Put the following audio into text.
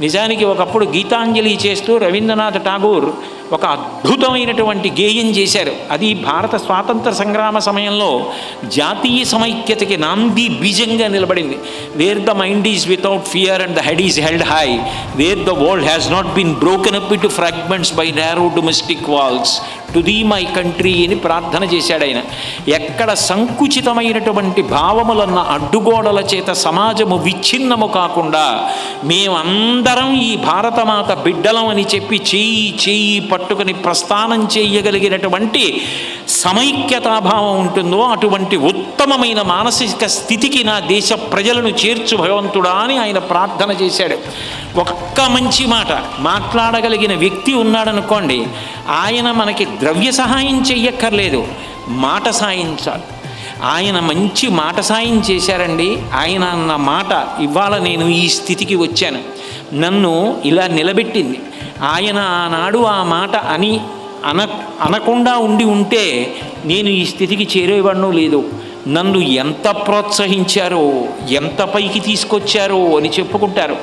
నిజానికి ఒకప్పుడు గీతాంజలి చేస్తూ రవీంద్రనాథ్ ఠాగూర్ ఒక అద్భుతమైనటువంటి గేయం చేశారు. అది భారత స్వాతంత్ర సంగ్రామ సమయంలో జాతీయ సమైక్యతకి నాంది బీజంగా నిలబడింది. Where the mind is without fear and the head is held high where the world has not been broken up into fragments by narrow domestic walls to thee my country అని ప్రార్థన చేశాడు ఆయన. ఎక్కడ సంకుచితమైనటువంటి భావములన్న అడ్డుగోడల చేత సమాజము విచ్ఛిన్నము కాకుండా మేమందరం ఈ భారతమాత బిడ్డలం అని చెప్పి చేయి చేయి పట్టుకుని ప్రస్థానం చేయగలిగినటువంటి సమైక్యతాభావం ఉంటుందో అటువంటి ఉత్తమమైన మానసిక స్థితికి నా దేశ ప్రజలను చేర్చు భగవంతుడా అని ఆయన ప్రార్థన చేశాడు. ఒక్క మంచి మాట మాట్లాడగలిగిన వ్యక్తి ఉన్నాడనుకోండి ఆయన మనకి ద్రవ్య సహాయం చెయ్యక్కర్లేదు మాట సాయించాలి ఆయన మంచి మాట సాయం చేశారండి. ఆయన అన్న మాట ఇవాళ నేను ఈ స్థితికి వచ్చాను. నన్ను ఇలా నిలబెట్టింది. ఆయన ఆనాడు ఆ మాట అని అన అనకుండా ఉండి ఉంటే నేను ఈ స్థితికి చేరేవాడినో లేదు? నన్ను ఎంత ప్రోత్సహించారో ఎంత పైకి తీసుకొచ్చారో అని చెప్పుకుంటారు.